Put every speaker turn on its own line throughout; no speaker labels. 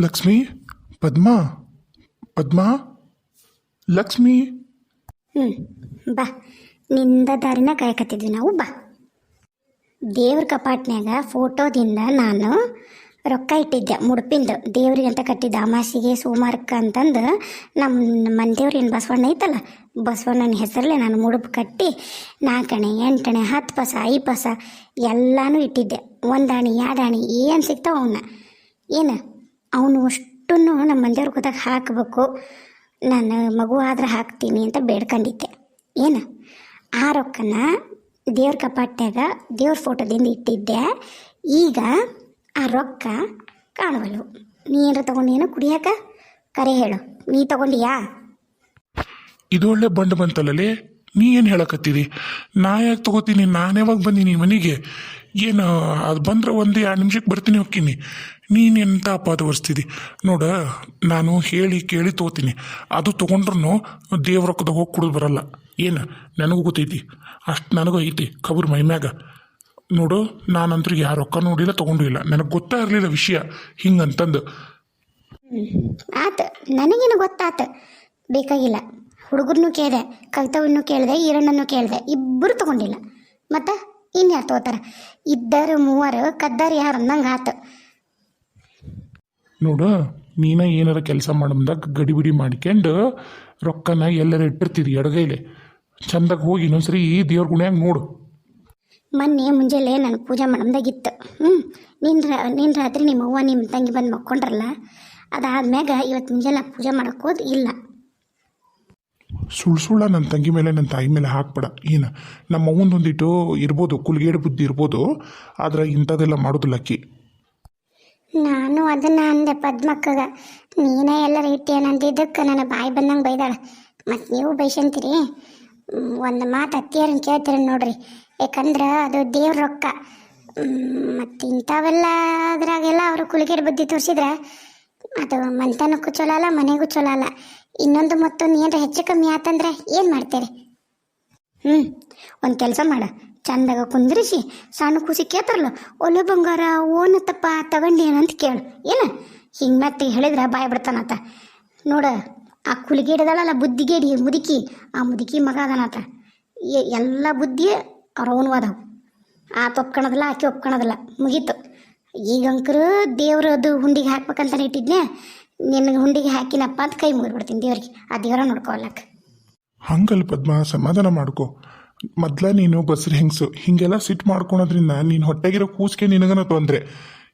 ಲಕ್ಷ್ಮಿ, ಪದ್ಮಾ ಪದ್ಮಾ, ಲಕ್ಷ್ಮಿ.
ಹ್ಞೂ ಬಾ. ನಿಂದ ದಾರಿನ ಕಾಯಕತ್ತಿದ್ವಿ ನಾವು, ಬಾ. ದೇವ್ರ ಕಪಾಟ್ನ್ಯಾಗ ಫೋಟೋದಿಂದ ನಾನು ರೊಕ್ಕ ಇಟ್ಟಿದ್ದೆ, ಮುಡುಪಿಂದು. ದೇವ್ರಿಗೆ ಅಂತ ಕಟ್ಟಿದ್ದೆ ಅಮಾಸಿಗೆ ಅಂತಂದು ನಮ್ಮ ಮನೆ ಏನು ಬಸವಣ್ಣ ಐತಲ್ಲ, ಬಸವಣ್ಣನ ಹೆಸರಲ್ಲೇ ನಾನು ಮುಡುಪು ಕಟ್ಟಿ ನಾಲ್ಕಣೆ, ಎಂಟಣೆ, ಹತ್ತು ಪಸ, ಐದು ಪಸ ಎಲ್ಲನೂ ಇಟ್ಟಿದ್ದೆ. ಒಂದಾಣಿ ಎರಡಾಣಿ ಏನು ಸಿಗ್ತಾವ ಅವನ್ನ? ಏನು? ಅವನು ಅಷ್ಟನ್ನು ನಮ್ಮ ಮಂದಿಯವ್ರ ಗೊತ್ತಾಗ ಹಾಕಬೇಕು. ನಾನು ಮಗು ಆದ್ರೆ ಹಾಕ್ತೀನಿ ಅಂತ ಬೇಡ್ಕೊಂಡಿದ್ದೆ. ಏನು? ಆ ರೊಕ್ಕನ ದೇವ್ರ ಕಪಾಟ್ಯಾಗ ದೇವ್ರ ಫೋಟೋದಿಂದ ಇಟ್ಟಿದ್ದೆ. ಈಗ ಆ ರೊಕ್ಕ ಕಾಣುವಲ್ವು. ನೀ ಏನಾರ ತಗೊಂಡೇನು ಕುಡಿಯಾಕ? ಕರೆ ಹೇಳು. ನೀ ತಗೊಂಡಿಯಾ?
ಇದು ಒಳ್ಳೆ ಬಂಡ್ ಬಂತಲ್ಲಲೇ ನೀ ಏನು ಹೇಳಕತ್ತೀರಿ? ನಾ ಯಾಕೆ ತಗೋತೀನಿ? ನಾನು ಯಾವಾಗ ಬಂದೀನಿ ಮನೆಗೆ? ಏನು, ಅದು ಬಂದ್ರೆ ಒಂದು ಎರಡು ನಿಮಿಷಕ್ಕೆ ಬರ್ತೀನಿ ಹೋಗ್ತೀನಿ ನೀನು ಎಂತ ಅಪಾದ ನೋಡು, ನಾನು ಹೇಳಿ ಕೇಳಿ ತಗೋತೀನಿ. ಅದು ತೊಗೊಂಡ್ರು ದೇವ್ರ ರೊಕ್ಕದಾಗ ಹೋಗಿ ಕುಡಿದು ಬರಲ್ಲ. ಏನು, ನನಗೂ ಗೊತ್ತೈತಿ. ಅಷ್ಟು ನನಗೂ ಐತಿ ಖಬರ್ ಮೈಮ್ಯಾಗ ನೋಡು ನಾನಂತೂ ಯಾರ ರೊಕ್ಕ ನೋಡಿಲ್ಲ, ತೊಗೊಂಡು ಇಲ್ಲ. ನನಗೆ ಗೊತ್ತಾ ಇರಲಿಲ್ಲ ವಿಷಯ, ಹಿಂಗಂತಂದು.
ಆತ, ನನಗೇನು ಗೊತ್ತಾತ, ಬೇಕಾಗಿಲ್ಲ. ಹುಡುಗರನ್ನು ಕೇಳಿದೆ ಕವಿತವನ್ನು ಕೇಳಿದೆ ಈರಣ್ಣನ್ನು ಕೇಳಿದೆ ಇಬ್ಬರು ತಗೊಂಡಿಲ್ಲ. ಮತ್ತು ಇನ್ಯಾರು ತಗೋತಾರ? ಇದ್ದರು ಮೂವರು ಕದ್ದಾರು ಯಾರು ಅನ್ನಂಗೆ ಆತು.
ನೋಡು ನೀನ ಏನಾರ ಕೆಲಸ ಮಾಡಂದಾಗ ಗಡಿಬಿಡಿ ಮಾಡ್ಕೊಂಡು ರೊಕ್ಕನ ಎಲ್ಲರ ಇಟ್ಟಿರ್ತೀರಿ ಎಡಗೈಲೆ. ಚಂದಕ್ಕೆ ಹೋಗಿ ಇನ್ನೊಂದ್ಸರಿ ಈ ದೇವ್ರ ಗುಣ್ಯಾಗ ನೋಡು.
ಮೊನ್ನೆ ಮುಂಜಾನೆ ನಾನು ಪೂಜೆ ಮಾಡಮ್ದಾಗಿತ್ತು. ಹ್ಞೂ ನಿನ್ನ ರಾ ನಿನ್ನ ರಾತ್ರಿ ನಿಮ್ಮ ಅವ್ವ ನಿಮ್ಮ ತಂಗಿ ಬಂದು ಮಕ್ಕೊಂಡ್ರಲ್ಲ ಅದಾದ್ಮ್ಯಾಗ ಇವತ್ತು ಮುಂಜಾನೆ ಪೂಜೆ ಮಾಡೋಕ್ಕೋದು ಇಲ್ಲ.
ಸುಳ್ಳು ಸುಳ್ಳ ನನ್ನ ತಂಗಿ ಮೇಲೆ ನನ್ನ ತಾಯಿ ಮೇಲೆ ಹಾಕ್ಬೇಡ. ಏನು? ನಮ್ಮ ಅವ್ವಂದೊಂದಿಟ್ಟು ಇರ್ಬೋದು, ಕುಲ್ಗೇಡು ಬುದ್ಧಿ ಇರ್ಬೋದು, ಆದರೆ ಇಂಥದ್ದೆಲ್ಲ ಮಾಡೋದು ಲಕ್ಕಿ.
ನಾನು ಅದನ್ನ ಅಂದೆ ಪದ್ಮಕ್ಕಗ. ನೀನೇ ಎಲ್ಲರ ಇಟ್ಟೇನಂದಿದ್ದಕ್ಕೆ ನನ್ನ ಬಾಯಿ ಬಂದಂಗೆ ಬೈದಾಳ. ಮತ್ತು ನೀವು ಬೈಸಂತೀರಿ? ಒಂದು ಮಾತು ಅತ್ತಿಯರನ್ನ ಕೇಳ್ತೀರ ನೋಡ್ರಿ. ಯಾಕಂದ್ರೆ ಅದು ದೇವ್ರ ರೊಕ್ಕ. ಮತ್ತು ಇಂಥವೆಲ್ಲ ಅದ್ರಾಗೆಲ್ಲ ಅವರು ಕುಲಿಗೆರ ಬುದ್ಧಿ ತೋರಿಸಿದ್ರೆ ಅದು ಮಂತನಕ್ಕೂ ಚಲೋ ಅಲ್ಲ, ಮನೆಗೂ ಚಲೋ ಅಲ್ಲ. ಇನ್ನೊಂದು ಮತ್ತೊಂದು ಏನಾರ ಹೆಚ್ಚು ಕಮ್ಮಿ ಆತಂದ್ರೆ ಏನು ಮಾಡ್ತೇರಿ? ಹ್ಞೂ ಒಂದು ಕೆಲಸ ಮಾಡ. ಚಂದಾಗ ಕುಂದ್ರಿಸಿ, ಸಣ್ಣ ಕೂಸಿ ಕೇಳ್ತಾರಲ್ಲ, ಒಲೆ ಬಂಗಾರ ಓನತ್ತಪ್ಪ ತಗೊಂಡಿ ಅಂತ ಕೇಳು. ಏನು? ಹಿಂಗೆ ಮತ್ತೆ ಹೇಳಿದ್ರೆ ಬಾಯ್ ಬಿಡ್ತಾನತ್ತ ನೋಡ, ಆ ಕುಲಿಗೇಡಿದಳಲ್ಲ, ಬುದ್ಧಿಗೇಡಿ, ಮುದುಕಿ, ಆ ಮುದುಕಿ ಮಗ ಅದನತ್ತ ಎ- ಎಲ್ಲ ಬುದ್ಧಿ ಅವ್ರವನು ಅದಾವು ಆತ ಒಪ್ಕೊಳೋದಿಲ್ಲ ಆಕೆ ಒಪ್ಕೊಳೋದಿಲ್ಲ ಮುಗೀತು. ಈಗಂಕರು ದೇವ್ರದ್ದು ಹುಂಡಿಗೆ ಹಾಕ್ಬೇಕಂತಾನೆ ಇಟ್ಟಿದ್ನೆ ನಿನಗೆ ಹುಂಡಿಗೆ ಹಾಕಿನಪ್ಪ ಅಂತ ಕೈ ಮುಗಿದ್ಬಿಡ್ತೀನಿ ದೇವ್ರಿಗೆ. ಆ ದೇವ್ರ ನೋಡ್ಕೊಳಕ್ಕೆ
ಹಂಗಲ್ ಪದ್ಮ ಸಮಾಧಾನ ಮಾಡ್ಕೊ. ಮೊದ್ಲ ನೀನು ಬಸ್ರಿ ಹೆಂಗ್ಸು ಹಿಂಗೆಲ್ಲ ಸಿಟ್ಟು ಮಾಡ್ಕೊಳೋದ್ರಿಂದ ನೀನು ಹೊಟ್ಟೆಗಿರೋ ಕೂಸ್ಗೆ ನಿನಗನ ತೊಂದರೆ.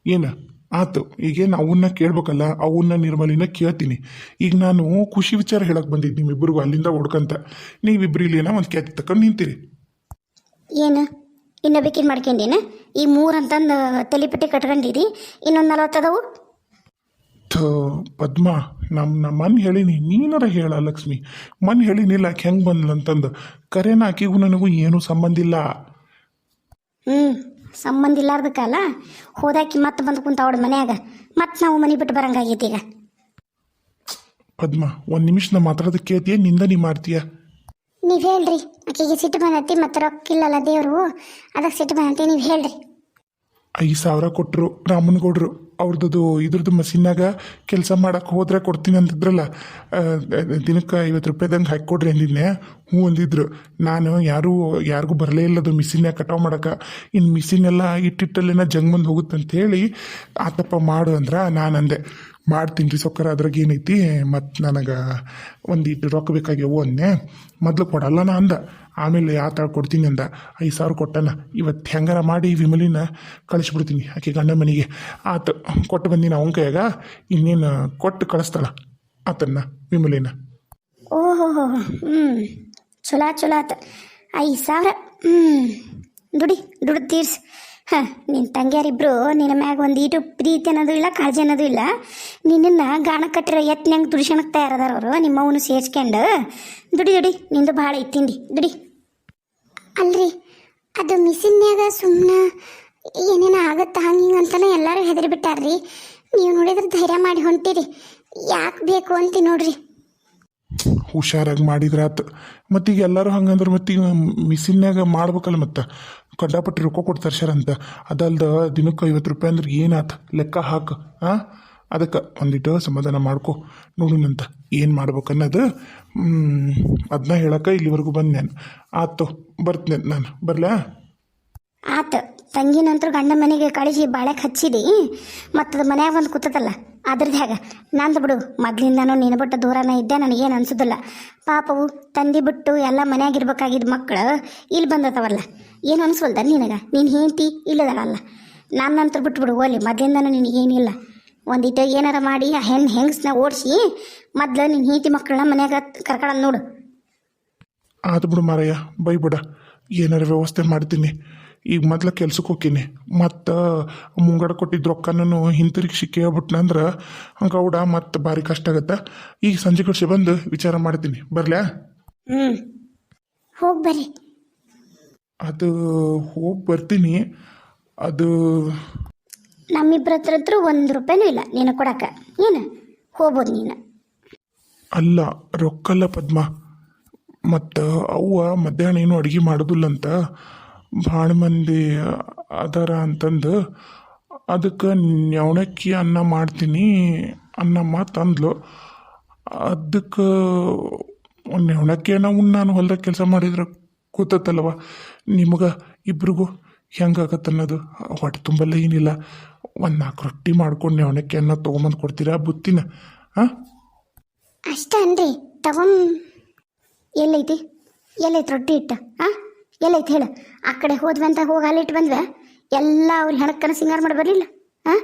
ಏನು? ಆತು ಈಗೇನು ಅವನ್ನ ಕೇಳ್ಬೇಕಲ್ಲ ಅವನ್ನ ನಿರ್ಮಲಿನ ಕೇಳ್ತೀನಿ. ಈಗ ನಾನು ಖುಷಿ ವಿಚಾರ ಹೇಳಕ್ ಬಂದಿದ್ದು ನಿಮ್ಮಿಬ್ಬರಿಗೂ ಅಲ್ಲಿಂದ ಹುಡ್ಕಂತ. ನೀವಿಬ್ರು ಇಲ್ಲೇನ ಒಂದು ಕ್ಯಾತಿ ತಕೊಂಡು ನಿಂತೀರಿ.
ಏನು? ಇನ್ನು ಬೇಕಿನ್ ಮಾಡ್ಕೊಂಡೇನ? ಈ ಮೂರು ಅಂತಂದು ತಲೆಪಟ್ಟಿ ಕಟ್ಕೊಂಡಿರಿ ಇನ್ನೊಂದು ನಲವತ್ತದವು?
ಥೋ ಪದ್ಮ ನಮ್ಮ ನಮ್ಮ ಮನ್ ಹೇಳಿನಿ ನೀನಾರ ಹೇಳ ಲಕ್ಷ್ಮಿ. ಮನ್ ಹೇಳಿನಿಲ್ಲ ಹೆಂಗೆ ಬಂದ್ಲ ಅಂತಂದು ಕರೆನ ಆಕಿಗೂ ನನಗೂ ಏನೂ ಸಂಬಂಧ ಇಲ್ಲ.
ಹ್ಞೂ ಸಂಬಂಧ ಇಲ್ಲಾರ್ದಕ್ಕಲ್ಲ? ಹೋದಾಕಿ ಮತ್ತೆ ಬಂದು ಕುಂತ ಅವಳ ಮನ್ಯಾಗ ಮತ್ತೆ ನಾವು ಮನೆ ಬಿಟ್ಟು ಬರಂಗಾಗೈತಿ ಈಗ.
ಪದ್ಮ ಒಂದು ನಿಮಿಷ ನಾ ಮಾತಾಡೋದಕ್ಕೆ ಕೇಳ್ತೀಯ ನಿಂದ ನೀ ಮಾಡ್ತೀಯ?
ನೀವು ಹೇಳ್ರಿ ಆಕೆಗೆ ಸಿಟ್ಟು ಬಂದತಿ ಮತ್ತೆ ರೊಕ್ಕ ಇಲ್ಲಲ್ಲ ದೇವರು ಅದಕ್ಕೆ ಸಿಟ್ಟು ಬಂದತಿ ನೀವು ಹೇಳ್ರಿ.
ಐದು ಸಾವಿರ ಕೊಟ್ಟರು ರಾಮನಗೌಡ್ರು ಅವ್ರದ್ದು, ಇದ್ರದ್ದು ಮಷಿನ್ನಾಗ ಕೆಲಸ ಮಾಡಕ್ಕೆ ಹೋದ್ರೆ ಕೊಡ್ತೀನಿ ಅಂತಿದ್ರಲ್ಲ. ದಿನಕ್ಕೆ ಐವತ್ತು ರೂಪಾಯಿದಂಗೆ ಹಾಕಿಕೊಡ್ರಿ ಅಂದಿದ್ದೆ ಹ್ಞೂ ಅಂದಿದ್ರು. ನಾನು ಯಾರೂ, ಯಾರಿಗೂ ಬರಲೇ ಇಲ್ಲದು ಮಿಷಿನ್ಯಾಗ ಕಟಾವು ಮಾಡೋಕೆ. ಇನ್ನು ಮಿಷಿನ್ ಎಲ್ಲ ಇಟ್ಟಿಟ್ಟಲ್ಲೇನ ಜಂಗ್ ಬಂದು ಹೋಗುತ್ತೆ ಹೇಳಿ ಆತಪ್ಪ ಮಾಡು ಅಂದ್ರೆ ನಾನು ಅಂದೆ ಮಾಡ್ತೀನಿ ರೀ ಸೊಕ್ಕರ ಅದ್ರಾಗ ಏನೈತಿ? ಮತ್ತು ನನಗೆ ಒಂದಿಟ್ಟು ರೊಕ್ಕ ಬೇಕಾಗ್ಯವು ಅನ್ನೇ. ಮೊದಲು ಕೊಡಲ್ಲ ನಾ ಅಂದ. ಆಮೇಲೆ ಯಾವ ಕೊಡ್ತೀನಿ ಅಂದ. ಐದು ಸಾವಿರ ಕೊಟ್ಟನ. ಇವತ್ತು ಹೆಂಗಾರ ಮಾಡಿ ವಿಮಲಿನ ಕಳಿಸ್ಬಿಡ್ತೀನಿ ಆಕೆ ಗಂಡ ಮನೆಗೆ. ಆತ, ಕೊಟ್ಟು ಬಂದಿನ ಅವನ ಕೈಯಾಗ. ಇನ್ನೇನು ಕೊಟ್ಟು ಕಳಿಸ್ತಾಳ ಆತನ್ನ, ವಿಮಲಿನ.
ಓಹೋ ಹ್ಞೂ ಚಲೋ ಚಲೋ ಆತ. ಐದು ಸಾವಿರ. ಹ್ಞೂ ದುಡಿ ದುಡ್ಡು ತೀರ್ಸು. ಹಾಂ ನಿನ್ನ ತಂಗಿಯರಿಬ್ರು ನಿನ್ನ ಮ್ಯಾಗ ಒಂದು ಈಟು ಪ್ರೀತಿ ಅನ್ನೋದು ಇಲ್ಲ ಕಾಳಜಿ ಅನ್ನೋದು ಇಲ್ಲ. ನಿನ್ನನ್ನು ಗಾಣ ಕಟ್ಟಿರೋ ಎತ್ನಂಗೆ ದುಡಿಸೋಣಕ್ಕೆ ತಯಾರದಾರ ಅವರು? ನಿಮ್ಮ ಅವನು ಸೇರ್ಸ್ಕೊಂಡು ದುಡಿ ದುಡಿ ನಿಂದು ಭಾಳ ಐತಿ ತಿಂಡಿ. ದುಡಿ. ಅಲ್ರಿ ಅದು ಮಿಸಿನ್ಯಾಗ ಸುಮ್ಮನೆ ಏನೇನೋ ಆಗುತ್ತೆ ಹಂಗೆ ಹಿಂಗೆ ಅಂತಾನೆ ಎಲ್ಲರೂ ಹೆದರಿ ಬಿಟ್ಟಾರ್ರಿ. ನೀವು ನೋಡಿದ್ರೆ ಧೈರ್ಯ ಮಾಡಿ ಹೊಂಟಿರಿ. ಯಾಕೆ ಬೇಕು ಅಂತಿ ನೋಡ್ರಿ.
ಹುಷಾರಾಗಿ ಮಾಡಿದ್ರಾತು. ಮತ್ತೀಗ ಎಲ್ಲರೂ ಹಂಗಂದ್ರೆ ಮತ್ತೀಗ ಮಿಸಿನ್ಯಾಗ ಮಾಡ್ಬೇಕಲ್ಲ ಮತ್ತೆ. ಕಂಡಾಪಟ್ಟಿ ರೊಕ್ಕ ಕೊಡ್ತಾರೆ ಸರ್ ಅಂತ. ಅದಲ್ದ ದಿನಕ್ಕೆ ಐವತ್ತು ರೂಪಾಯಿ ಅಂದ್ರೆ ಏನಾತ? ಲೆಕ್ಕ ಹಾಕು ಹಾಂ ಅದಕ್ಕೆ ಒಂದಿಟ್ಟು ಸಮಾಧಾನ ಮಾಡ್ಕೊ. ನೋಡೋಣಂತ ಏನು ಮಾಡ್ಬೇಕನ್ನೋದು ಅದನ್ನ ಹೇಳಕ್ಕೆ ಇಲ್ಲಿವರೆಗೂ ಬಂದೆ ನಾನು ಆತು ಬರ್ತೇನೆ ನಾನು. ಬರಲಾ?
ಆತ. ತಂಗಿ ನಂತರ ಗಂಡ ಮನೆಗೆ ಕಳಿಸಿ ಬಾಳೆಕ್ ಹಚ್ಚಿದಿ. ಮತ್ತದು ಮನ್ಯಾಗ ಒಂದು ಕೂತದಲ್ಲ. ಅದ್ರದ್ದು ಹೇಗ ನಂದು ಬಿಡು ಮೊದ್ಲಿಂದಾನು ನೀನು ಬಿಟ್ಟು ದೂರನ ಇದ್ದೆ ನನಗೇನು ಅನ್ಸೋದಿಲ್ಲ. ಪಾಪವು ತಂದಿ ಬಿಟ್ಟು ಎಲ್ಲ ಮನ್ಯಾಗ ಇರ್ಬೇಕಾಗಿದ್ದ ಮಕ್ಕಳು ಇಲ್ಲಿ ಬಂದತವಲ್ಲ ಏನು ಅನಿಸ್ವಲ್ದ ನಿನಗೆ? ನೀನು ಹೇಂತಿ ಇಲ್ಲದಲ್ಲ ನಾನು ನಂತರ ಬಿಟ್ಬಿಡು, ಓಲಿ ಮೊದ್ಲಿಂದಾನು ನಿನಗೇನಿಲ್ಲ. ಒಂದಿಟ್ಟು ಏನಾರ ಮಾಡಿ ಆ ಹೆಣ್ಣು ಹೆಂಗಸ್ನ ಓಡಿಸಿ ಮೊದ್ಲು ನಿನ್ನ ಹೆಂಡತಿ ಮಕ್ಕಳನ್ನ ಮನೆಯಾಗ ಕರ್ಕೊಳ್ಳೋದು ನೋಡು.
ಆತು ಬಿಡು ಮಾರಯ್ಯ, ಬೈಬಿಡ. ಏನಾರ ವ್ಯವಸ್ಥೆ ಮಾಡ್ತೀನಿ. ಈಗ ಮೊದ್ಲ ಕೆಲ್ಸಕ್ಕೆ ಹೋಗ್ತೀನಿ ಮತ್ತು ಮುಂಗಡ ಕೊಟ್ಟಿದ್ದ ರೊಕ್ಕನೂ ಹಿಂತಿರುಗಿಸಿ ಕೇಳ್ಬಿಟ್ನಂದ್ರೆ ಗೌಡ ಮತ್ತೆ ಭಾರಿ ಕಷ್ಟ ಆಗತ್ತೆ. ಈಗ ಸಂಜೆ ಕಡೆ ಬಂದು ವಿಚಾರ ಮಾಡ್ತೀನಿ. ಬರಲಾ
ಹ್ಞೂ ಹೋಗಿ ಬರ್ರಿ.
ಅದು ಹೋಗಿ ಬರ್ತೀನಿ. ಅದು
ನಮ್ಮಿಬ್ಬರ ಹತ್ರ ಹತ್ರ ಒಂದು ರೂಪಾಯಿನೂ ಇಲ್ಲ ನೀನು ಕೊಡಕ ಏನು? ಹೋಗ್ಬೋದು ನೀನು.
ಅಲ್ಲ ರೊಕ್ಕಲ್ಲ ಪದ್ಮ. ಮತ್ತು ಅವ್ವ ಮಧ್ಯಾಹ್ನ ಏನು ಅಡುಗೆ ಮಾಡೋದಿಲ್ಲಂತ. ಭಾಳ ಮಂದಿ ಅದಾರ ಅಂತಂದು, ಅದಕ್ಕೆ ನೆವಣಕ್ಕಿ ಅನ್ನ ಮಾಡ್ತೀನಿ ಅನ್ನ ಅನ್ನಮ್ಮ ಅಂದ್ಲು. ಅದಕ್ಕೆ ನೆವಣಕ್ಕಿ ನಾವು ನಾನು ಹೊಲ್ದಾಗ ಕೆಲಸ ಮಾಡಿದ್ರೆ ಕೂತತ್ತಲ್ವ? ನಿಮಗೆ ಇಬ್ರಿಗೂ ಹೆಂಗಾಗತ್ತೆ ಅನ್ನೋದು? ಹೊಟ್ಟೆ ತುಂಬಲ್ಲ ಏನಿಲ್ಲ. ಒಂದು ನಾಲ್ಕು ರೊಟ್ಟಿ ಮಾಡ್ಕೊಂಡು ನೆವಣಕ್ಕಿ ಅನ್ನ ತೊಗೊಂಬಂದು ಕೊಡ್ತೀರಾ ಬುತ್ತಿನ? ಹಾಂ
ಅಷ್ಟೇ ಅನ್ರಿ. ತಗೊಂಡ್ ಎಲ್ಲೈತಿ? ಎಲ್ಲೈತಿ ರೊಟ್ಟಿ ಇಟ್ಟ? ಹಾಂ ಎಲ್ಲೈತಿ ಹೇಳು. ಆ ಕಡೆ ಹೋದ್ವಿ ಅಂತ ಹೋಗಿ ಅಲ್ಲಿಟ್ಟು ಬಂದ್ವೆ. ಎಲ್ಲ ಅವ್ರ ಹೆಣಕ್ಕನ ಸಿಂಗಾರ ಮಾಡಿ ಬರಲಿಲ್ಲ. ಹಾಂ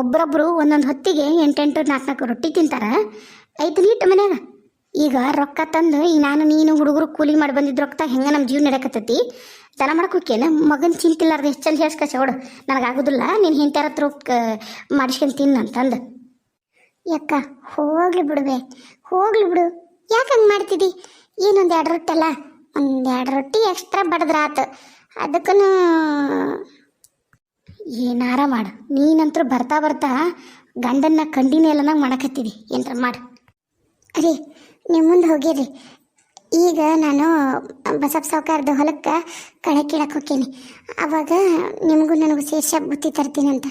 ಒಬ್ಬರೊಬ್ಬರು ಒಂದೊಂದು ಹೊತ್ತಿಗೆ ಎಂಟೆಂಟು ನಾಲ್ಕು ನಾಲ್ಕು ರೊಟ್ಟಿ ತಿಂತಾರ. ಐದು ನೀಟ್ ಮನ್ಯಾಗ. ಈಗ ರೊಕ್ಕ ತಂದು ಈಗ ನಾನು ನೀನು ಹುಡುಗರು ಕೂಲಿ ಮಾಡಿ ಬಂದಿದ್ದು ರೊಕ್ಕ ಹೆಂಗೆ ನಮ್ಮ ಜೀವ ನಡಕತ್ತೈತಿ ದನ ಮಾಡಕ್ಕೋಕೇನ ಮಗನ ಚಿಂತಿಲ್ಲಾರ್ದು ಎಷ್ಟು ಚಂದ ಹೇಳ್ಸ್ಕ ಚೌಡು ನನಗಾಗೋದಿಲ್ಲ ನೀನು ಹಿಂತಾರ ಹತ್ರ ಮಾಡಿಸ್ಕೊಂಡು ತಿನ್ನು ಅಂತಂದು. ಯಾಕ? ಹೋಗ್ಲಿ ಬಿಡುವೆ ಹೋಗ್ಲಿ ಬಿಡು. ಯಾಕೆ ಹಂಗೆ ಮಾಡ್ತಿದ್ದಿ ಏನೊಂದು ಎರಡು ರೊಟ್ಟಿ ಅಲ್ಲ? ಒಂದು ಎರಡು ರೊಟ್ಟಿ ಎಕ್ಸ್ಟ್ರಾ ಬಡದ್ರಾತು. ಅದಕ್ಕೂ ಏನಾರ ಮಾಡು. ನೀನಂತರೂ ಬರ್ತಾ ಬರ್ತಾ ಗಂಡನ್ನ ಕಂಡಿನೇ ಎಲ್ಲ ನಂಗೆ ಮಾಡಕತ್ತಿದಿ ಏನಾರ ಮಾಡು. ಅರಿ ನಿಮ್ಮ ಮುಂದೆ ಹೋಗಿರಿ. ಈಗ ನಾನು ಬಸಪ್ಪ ಸಾವುಕಾರದ ಹೊಲಕ್ಕೆ ಕಳೆ ಕೀಳಕ್ಕೆ ಹೋಗ್ತೀನಿ ಆವಾಗ ನಿಮಗೂ ನನಗೂ ಶೇಷ ಬುತ್ತಿ ತರ್ತೀನಿ ಅಂತ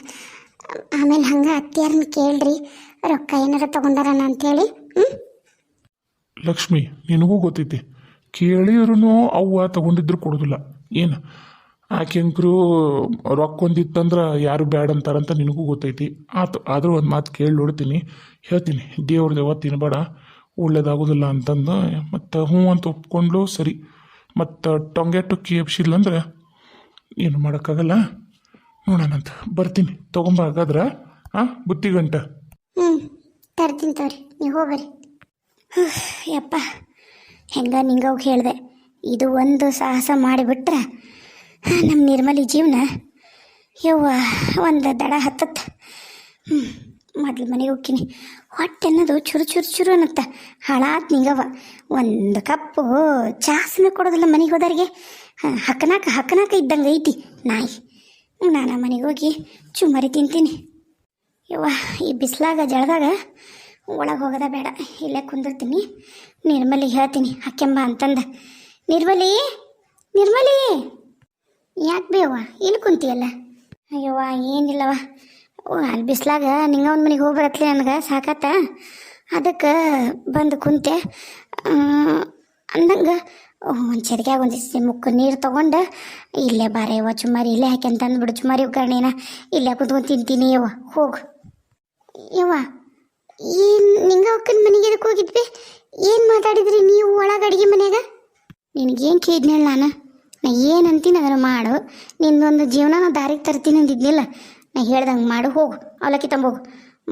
ಆಮೇಲೆ ಹಂಗೆ ಅತ್ತಿಯಾರನ್ನ ಕೇಳ್ರಿ, ರೊಕ್ಕ ಏನಾರ ತಗೊಂಡಾರಣ ಅಂತೇಳಿ ಹ್ಞೂ
ಲಕ್ಷ್ಮಿ, ನಿನಗೂ ಗೊತ್ತೈತಿ. ಕೇಳಿದ್ರು ಅವ್ವ ತಗೊಂಡಿದ್ರು ಕೊಡೋದಿಲ್ಲ. ಏನು? ಆಕೆಂಕರು ರೊಕ್ಕ ಒಂದಿತ್ತಂದ್ರೆ ಯಾರು ಬ್ಯಾಡ ಅಂತಾರಂತ ನಿನಗೂ ಗೊತ್ತೈತಿ. ಆತು ಆದರೂ ಒಂದು ಮಾತು ಕೇಳಿ ನೋಡ್ತೀನಿ. ಹೇಳ್ತೀನಿ. ದೇವ್ರ ದೇವ ತಿನ್ಬೇಡ ಒಳ್ಳೇದಾಗೋದಿಲ್ಲ ಅಂತಂದು. ಮತ್ತು ಹ್ಞೂ ಅಂತ ಒಪ್ಕೊಂಡ್ಲು, ಸರಿ. ಮತ್ತು ಟೊಂಗೆಟು ಕೇಪ್ಸಿಲ್ಲಂದ್ರೆ ಏನು ಮಾಡೋಕ್ಕಾಗಲ್ಲ. ನೋಡೋಣಂತ ಬರ್ತೀನಿ. ತೊಗೊಂಬ ಹಾಂ ಬುತ್ತಿ ಗಂಟ.
ಹ್ಞೂ ತರ್ತೀನಿ ತೋರಿ. ನೀವು ಹೋಗ್ರಿ ಯಪ್ಪ. ಹೆಂಗ ನಿಂಗವ್ ಹೇಳಿದೆ, ಇದು ಒಂದು ಸಾಹಸ ಮಾಡಿಬಿಟ್ರೆ ನಮ್ಮ ನಿರ್ಮಲಿ ಜೀವನ. ಯವ್ವ, ಒಂದು ದಡ ಹತ್ತತ್ತ. ಹ್ಞೂ ಮೊದ್ಲು ಮನೆಗೆ ಹೋಗ್ತೀನಿ. ಹೊಟ್ಟೆ ಅನ್ನೋದು ಚುರು ಚುರು ಚುರು ಅನ್ನತ್ತ. ಹಾಳಾತ್ ನಿಂಗವ್ವ. ಒಂದು ಕಪ್ಪು ಚಾಸನ ಕೊಡೋದಿಲ್ಲ ಮನೆಗೆ ಹೋದವ್ರಿಗೆ ಹಕ್ಕನಾಕ ಹಕ್ಕನಾಕ ಇದ್ದಂಗೆ ಐತಿ ನಾಯಿ. ನಾನು ಮನೆಗೆ ಹೋಗಿ ಚುಮ್ಮರಿ ತಿಂತೀನಿ. ಯವ್ವ, ಈ ಬಿಸಿಲಾಗ, ಜಳದಾಗ ಒಳಗೆ ಹೋಗೋದ ಬೇಡ. ಇಲ್ಲೇ ಕುಂದಿರ್ತೀನಿ. ನಿರ್ಮಲಿ ಹೇಳ್ತೀನಿ ಹಾಕ್ಯಂಬ ಅಂತಂದ. ನಿರ್ಮಲಿ ನಿರ್ಮಲಿ! ಯಾಕೆ ಬೇವ ಇಲ್ಲಿ ಕುಂತಿಯಲ್ಲ? ಅಯ್ಯವ್ವ ಏನಿಲ್ಲವ ಅಲ್ಲಿ ಬಿಸ್ಲಾಗ ನಿಂಗವನ ಮನೆಗೆ ಹೋಗಿ ಬರತ್ಲೆ ನನಗೆ, ಸಾಕತ್ತ? ಅದಕ್ಕೆ ಬಂದು ಕುಂತೆ. ಅಂದಂಗೆ ಒಂದು ಚರಿಗ್ಯಾಗ ಒಂದಿಷ್ಟು ಮುಕ್ಕು ನೀರು ತೊಗೊಂಡು, ಇಲ್ಲೇ ಬಾರ ಯವ್ವ ಚುಮ್ಮಾರಿ ಇಲ್ಲೇ ಹಾಕ್ಯಂತ ಅಂದ್ಬಿಡು ಚುಮಾರಿ ಒಗ್ಗರಣೆನ ಇಲ್ಲೇ ಕುತ್ಕೊಂಡು ತಿಂತೀನಿ ಯವ್ವ ಹೋಗು. ಯವ್ವ ಏನು ನಿಂಗ ಅಕ್ಕನ ಮನೆಗೆ ಎದಕ್ಕೆ ಹೋಗಿದ್ವಿ? ಏನು ಮಾತಾಡಿದ್ರಿ ನೀವು ಒಳಗೆ ಅಡುಗೆ ಮನ್ಯಾಗ? ನಿನಗೇನು ಕೇಳಿದ್ನಲ್ಲ ನಾನು. ನಾ ಏನು ಅಂತೀನಿ ಅದನ್ನು ಮಾಡು. ನಿಂದೊಂದು ಜೀವನ ನಾ ದಾರಿಗೆ ತರ್ತೀನಿ ಅಂದಿದ್ನಿಲ್ಲ, ನಾ ಹೇಳ್ದಂಗೆ ಮಾಡು, ಹೋಗು. ಅವಲಕ್ಕಿ ತಂಬೋಗು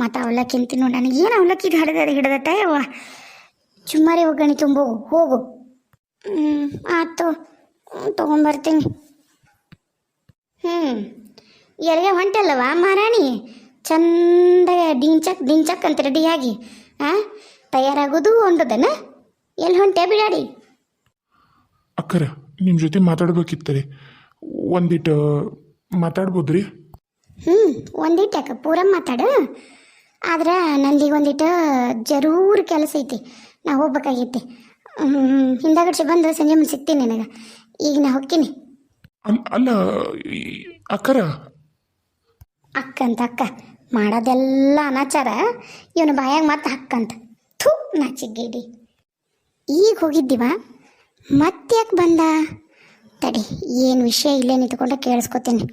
ಮತ್ತು ಅವಲಕ್ಕಿ ಅಂತೀನಿ ನೋಡಿ, ನನಗೆ ಏನು ಅವಲಕ್ಕಿ ಹಿಡ್ದ ಹಿಡದತ್ತ ಚುಮ್ಮಾರಿ ಒಗ್ಗರಣೆ ತುಂಬೋಗು ಹೋಗು ಹ್ಞೂ ಆಯ್ತು ತೊಗೊಂಬರ್ತೀನಿ. ಹ್ಞೂ ಎಲ್ಲ ಹೊಂಟಲ್ಲವಾ ಮಹಾರಾಣಿ ಚಂದ ಡಿಂಚಕ್ ಡಿಂಚಕ್ ಅಂತ ರೆಡಿಯಾಗಿ ಆ ತಯಾರಾಗೋದು ಒಂದದನ? ಎಲ್ಲಿ ಹೊಂಟೆ ಬಿಡಾಡಿ?
ಅಕ್ಕರ ನಿಮ್ಮ ಜೊತೆ ಮಾತಾಡ್ಬೇಕಿತ್ತರಿ. ಒಂದಿಟ್ಟು ಮಾತಾಡ್ಬೋದ್ರಿ?
ಹ್ಞೂ ಒಂದಿಟ್ಟು ಯಾಕೆ? ಪೂರ ಮಾತಾಡು? ಆದ್ರೆ ನಂದೀಗ ಒಂದಿಟ್ಟು ಜರೂರ್ ಕೆಲಸ ಐತಿ. ನಾ ಹೋಗ್ಬೇಕಾಗೈತಿ. ಹಿಂದಾಗಡ್ಸಿ ಬಂದು ಸಂಜೆ ಮುಂದೆ ಸಿಗ್ತೀನಿ ನನಗೆ. ಈಗ ನಾ ಹೋಗ್ತೀನಿ.
ಅಲ್ ಅಲ್ಲ ಅಕ್ಕರ?
ಅಕ್ಕ ಅಂತ ಅಕ್ಕ. ಮಾಡೋದೆಲ್ಲ ಅನಾಚಾರ. ಇವನು ಬಾಯಾಗ ಮತ್ತೆ ಹಕ್ಕಂತ ಥೂ ನಾಚಿಗೇಡಿ ಈಗ ಹೋಗಿದ್ದೀವ? ಮತ್ತೆ ಯಾಕೆ ಬಂದ? ತಡಿ, ಏನು ವಿಷಯ ಇಲ್ಲೇ ನಿಂತ್ಕೊಂಡು ಕೇಳಿಸ್ಕೊತೀನಿ.